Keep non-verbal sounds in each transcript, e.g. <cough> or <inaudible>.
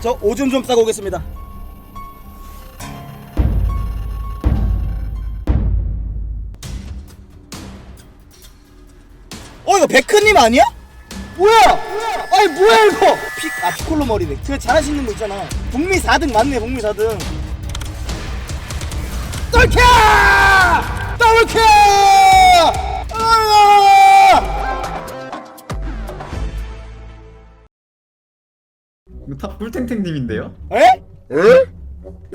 저 오줌 좀 싸고 오겠습니다. 어 이거 베크님 아니야? 뭐야? 아니 뭐야 이거? 피, 아 피콜로 머리네. 그 잘하시는 분 있잖아. 북미 4등 맞네 북미 4등. 떨켜! 떨켜! 이거 탑 꿀탱탱님인데요? 에?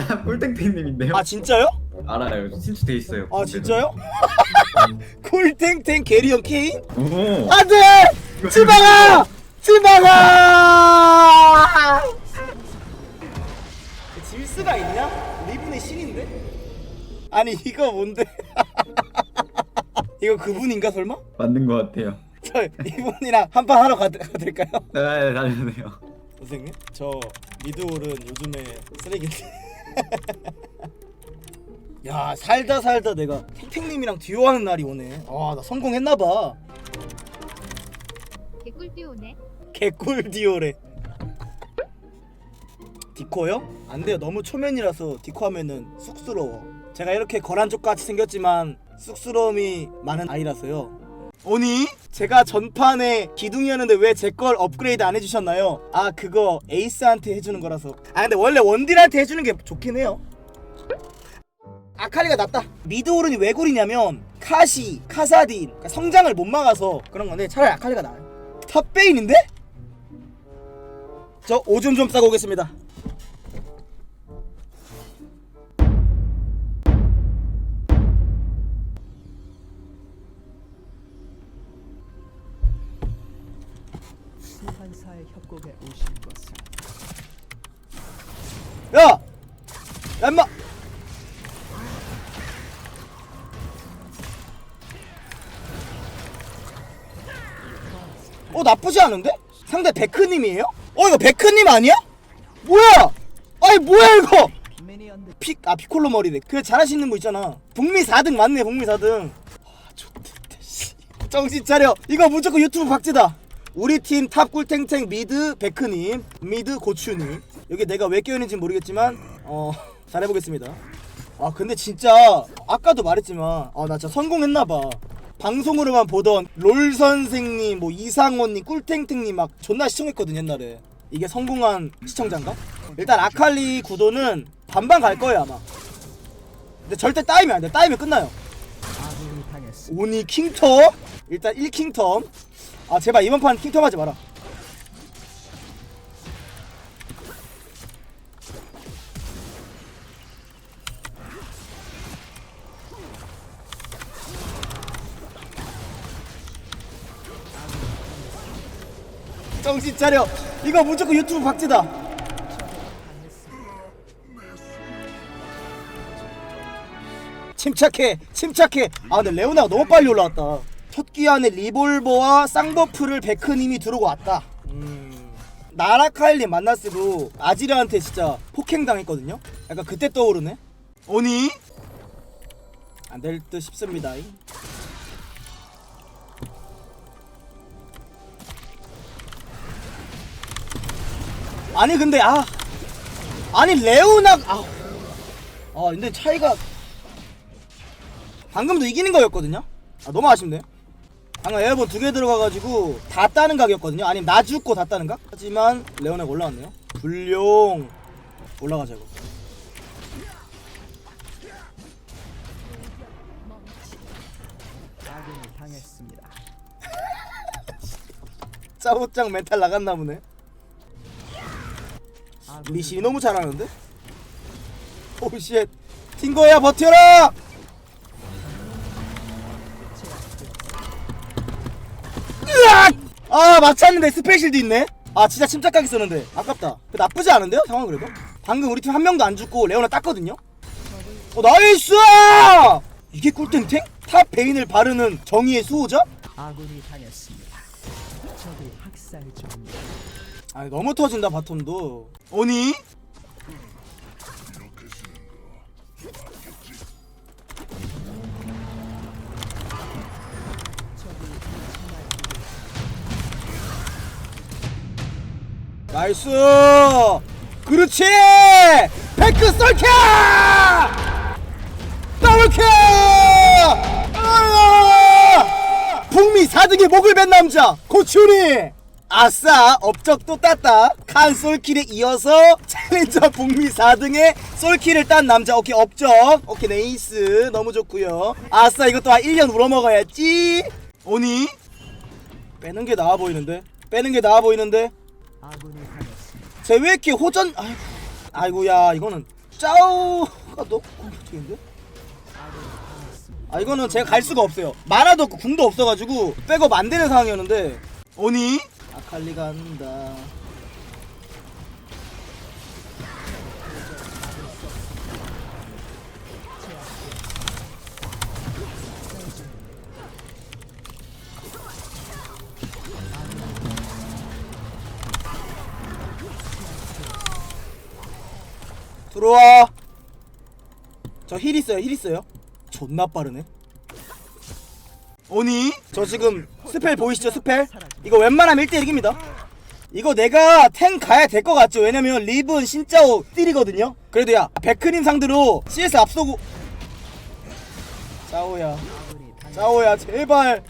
탑 꿀탱탱님인데요? 아 진짜요? 알아요. 친추돼 있어요. 아 진짜요? <laughs> 쿨탱탱 게리언 케인? 오. 안돼! 지방아! 지방아! <laughs> 질 수가 있냐? 리븐의 신인데? 아니 이거 뭔데? <laughs> 이거 그분인가 설마? 맞는 것 같아요. 저 이분이랑 한판 하러 가, 가도 될까요? 네, 다녀네요. 선생님? 저 미드홀은 요즘에 쓰레기인데 <laughs> 야 살다 살다 내가 탱탱님이랑 듀오하는 날이 오네. 아 나 성공했나봐. 개꿀 띄우네. 개꿀 디오래. 디코요? 안 돼요. 너무 초면이라서 디코 하면은 쑥스러워. 제가 이렇게 거란족같이 생겼지만 쑥스러움이 많은 아이라서요 오니? 제가 전판에 기둥이었는데 왜 제 걸 업그레이드 안 해주셨나요? 아 그거 에이스한테 해주는 거라서 아 근데 원래 원딜한테 해주는 게 좋긴 해요 아칼리가 낫다 미드 오른이 왜 구리냐면 카시, 카사딘 그러니까 성장을 못 막아서 그런 건데 차라리 아칼리가 나아요 탑베인인데? 저 오줌 좀 싸고 오겠습니다 소환사의 협곡에 오신 것을 야! 야 임마! 어 나쁘지 않은데? 상대 베크님이에요? 어 이거 베크님 아니야? 뭐야? 아니 뭐야 이거? 피, 아 피콜로 머리네 그 잘하시는 분 있잖아 북미 4등 맞네 북미 4등 아 좋겠다 씨 정신 차려 이거 무조건 유튜브 박제다 우리 팀 탑 꿀탱탱 미드 베크님 미드 고추님. 여기 내가 왜 껴있는지 모르겠지만 어 <laughs> 잘해보겠습니다. 아 근데 진짜 아까도 말했지만 아 나 진짜 성공했나봐. 방송으로만 보던 롤 선생님 뭐 이상호님 꿀탱탱님 막 존나 시청했거든 옛날에. 이게 성공한 시청자인가? 일단 아칼리 구도는 반반 갈 거예요 아마. 근데 절대 따이면 안돼. 따이면 끝나요. 오니 킹텀 일단 1킹텀 아 제발 이번 판 킹텀 하지 마라. 정신 차려. 이거 무조건 유튜브 박제다. 침착해 침착해. 아 근데 레오나가 너무 빨리 올라왔다 첫 기한에 리볼버와 쌍버프를 베크님이 들어오고 왔다 음... 나라카일님 만났어도 아지르한테 진짜 폭행당했거든요 약간 그때 떠오르네 오니? 안 될 듯 싶습니다 아니 근데 아 아니 레오나 아, 아 근데 차이가 방금도 이기는 거였거든요. 아 너무 아쉽네. 방금 에어본 두 개 들어가가지고 다 따는 각이었거든요. 아니면 나 죽고 다 따는 각? 하지만 레오나가 올라왔네요. 불용 올라가자 이거. 당했습니다. <laughs> 짜오짱 멘탈 나갔나 보네. 리시 너무 잘하는데? 오쉣 팅거야 버텨라! 으악! 아 맞췄는데 스페셜도 있네? 아 진짜 침착하게 썼는데 아깝다 그 나쁘지 않은데요? 상황 그래도? 방금 우리 팀 한 명도 안 죽고 레오나 땄거든요? 어 나이스! 이게 꿀탱탱? 탑 베인을 바르는 정의의 수호자? 아군이 당했습니다. 적이 학살 중입니다. 아니 너무 터진다 바텀도 오니? 나이스! 그렇지! 백크 썰켜 더블킬! 아! 북미 4등의 목을 벤 남자 고추리 아싸! 업적도 땄다. 칸 솔킬에 이어서 챌린저 북미 4등의 솔킬을 딴 남자. 오케이 업적. 오케이 네이스. 너무 좋고요. 아싸 이것도 한 1년 우러먹어야지. 오니? 빼는 게 나아 보이는데? 빼는 게 나아 보이는데 이렇게 호전 아이고. 아이고야 이거는 짜오가 너무 공격적인데? 아 이거는 제가 갈 수가 없어요. 만화도 없고 궁도 없어가지고 백업 안 되는 상황이었는데. 오니? 아칼리 간다 들어와. 저 힐 있어요 힐 있어요? 존나 빠르네. 오니? 저 지금 스펠 보이시죠 스펠? 이거 웬만하면 1대1 이깁니다. 이거 내가 탱 가야 될 것 같죠? 왜냐면 립은 신짜오 읨이거든요? 그래도 야 백크림 상대로 CS 앞서고. 짜오야. 짜오야 제발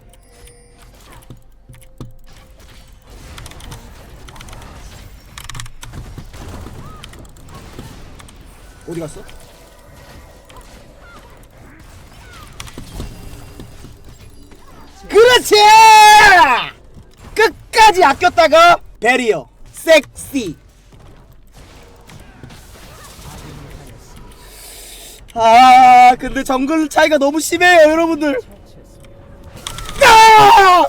어디 갔어? 그렇지! 끝까지 아꼈다가 베리어 섹시 아 근데 정글 차이가 너무 심해요 여러분들 아!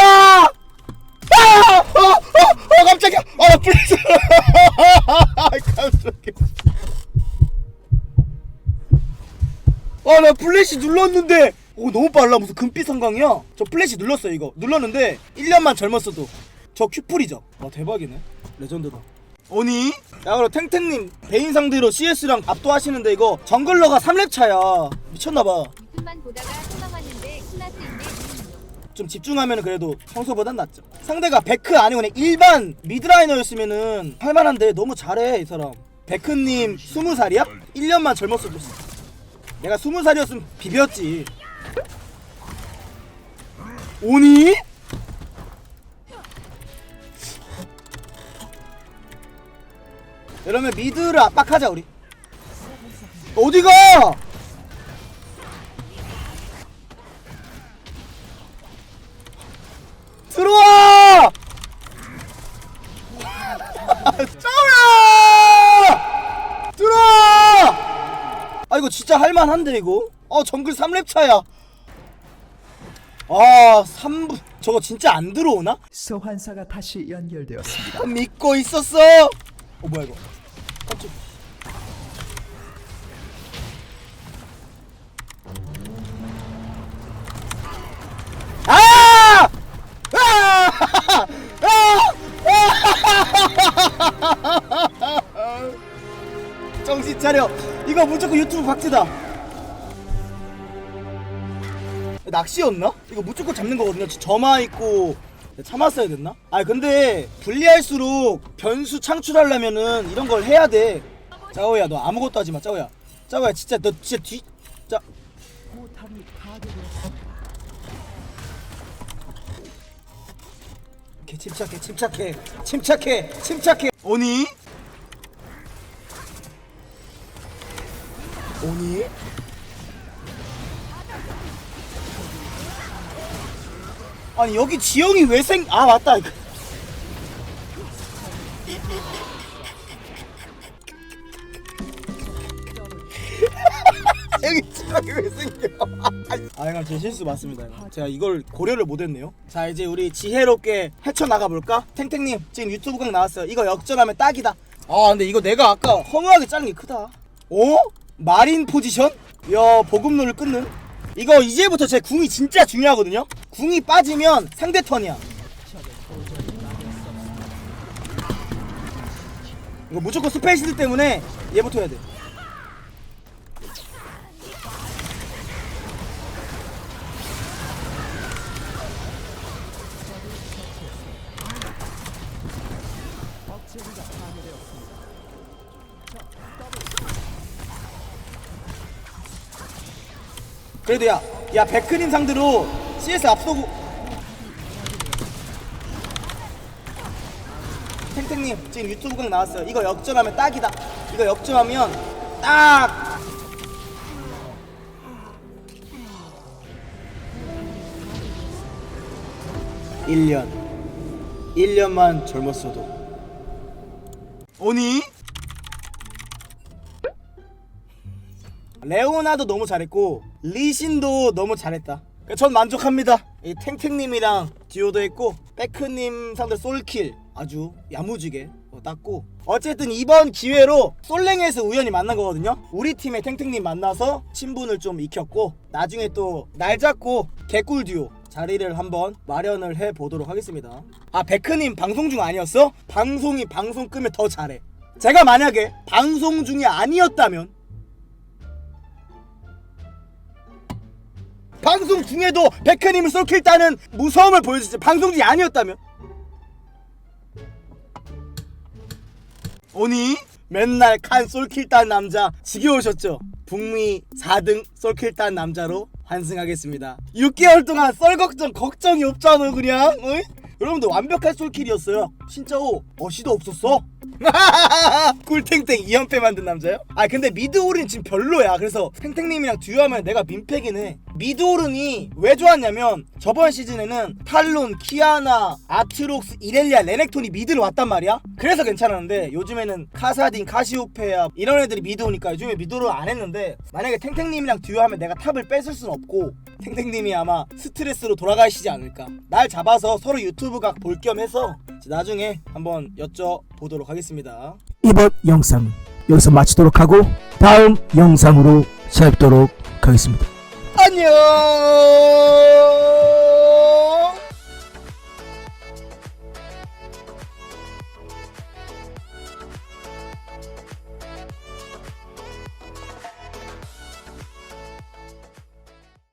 아! 아! 어, 어, 어, 깜짝이야. 아, 나 플래시. 깜짝이야. 아, 나 플래시 눌렀는데. 오, 너무 빨라. 무슨 금빛 성광이야. 저 플래시 눌렀어요, 이거. 눌렀는데 1년만 젊었어도 저 큐풀이죠. 와, 대박이네. 레전드다. 오니? 야, 그럼 탱탱님 베인 상대로 CS랑 압도하시는데 이거 정글러가 3렙 차야. 미쳤나봐. 유튜브만 보다가 소망 왔는데 클라스인데. 좀 집중하면 그래도 평소보단 낫죠 상대가 베크 아니고 그냥 일반 미드라이너였으면은 할만한데 너무 잘해 이 사람 베크님 20살이야? 1년만 젊었어도 내가 20살이었으면 비볐지 오니? 이러면 미드를 압박하자 우리 어디가? 들어와! 짜오야! 들어와! 아 이거 진짜 할만한데 이거? 어 정글 3렙 차야 아 3부 저거 진짜 안 들어오나? 소환사가 다시 연결되었습니다. 믿고 있었어 어 뭐야 이거 깜짝 아! 아! 아! 정신 차려 이거 무조건 유튜브 박제다 낚시였나? 이거 무조건 잡는 거거든요 점화 있고 참았어야 됐나? 아 근데 불리할수록 변수 창출하려면은 이런 걸 해야 돼 짜오야 너 아무것도 하지 마 짜오야 짜오야 진짜 너 진짜 뒤 짜. 개 침착해 침착해 침착해 침착해 오니? 오니? 아니 여기 지영이 왜 생.. 아 맞다 <laughs> 여기 지영이 왜 생겨 <laughs> 아 이건 제 실수 맞습니다 이거. 제가 이걸 고려를 못했네요 자 이제 우리 지혜롭게 헤쳐나가 볼까? 탱탱님 지금 유튜브 강 나왔어요 이거 역전하면 딱이다 아 근데 이거 내가 아까 허무하게 자른 게 크다 어? 마린 포지션? 야 보급로를 끊는 이거 이제부터 제 궁이 진짜 중요하거든요? 궁이 빠지면 상대 턴이야. 이거 무조건 스페이시드 때문에 얘부터 해야 돼 그래도 야, 야 백크님 상대로 CS 앞서고 탱탱님 지금 유튜브 강 나왔어요. 이거 역전하면 딱이다. 이거 역전하면 딱. 일년일년만 젊었어도 오니? 레오나도 너무 잘했고 리신도 너무 잘했다. 그러니까 전 만족합니다. 이 탱탱님이랑 듀오도 했고 백크님 상대 솔킬 아주 야무지게 어, 땄고 어쨌든 이번 기회로 솔랭에서 우연히 만난 거거든요. 우리 팀의 탱탱님 만나서 친분을 좀 익혔고 나중에 또 날 잡고 개꿀 듀오 자리를 한번 마련을 해 보도록 하겠습니다. 아 백크님 방송 중 아니었어? 방송이 방송 끄면 더 잘해. 제가 만약에 방송 중이 아니었다면 방송 중에도 백현님을 쏠킬 따는 무서움을 보여주지. 방송 중이 아니었다면? 오니 맨날 칸 쏠킬 딴 남자 지겨우셨죠? 북미 4등 쏠킬 딴 남자로 환승하겠습니다. 6개월 동안 썰 걱정 걱정이 없잖아 그냥. 어이? 여러분들 완벽한 쏠킬이었어요. 진짜 오 어시도 없었어? <laughs> 꿀탱탱 2연패 만든 남자요? 아 근데 미드오른 지금 별로야. 그래서 탱탱님이랑 듀오하면 내가 민폐긴 해 미드오른이 왜 좋았냐면 저번 시즌에는 탈론, 키아나, 아트록스, 이렐리아, 레넥톤이 미드를 왔단 말이야. 그래서 괜찮았는데 요즘에는 카사딘, 카시오페아 이런 애들이 미드 오니까 요즘에 미드오른 안 했는데 만약에 탱탱님이랑 듀오하면 내가 탑을 뺏을 순 없고 탱탱님이 아마 스트레스로 돌아가시지 않을까. 날 잡아서 서로 유튜브 각 볼 겸 해서 나중에 한번 여쭤보도록 하겠습니다. 이번 영상은 여기서 마치도록 하고 다음 영상으로 찾도록 하겠습니다. 안녕!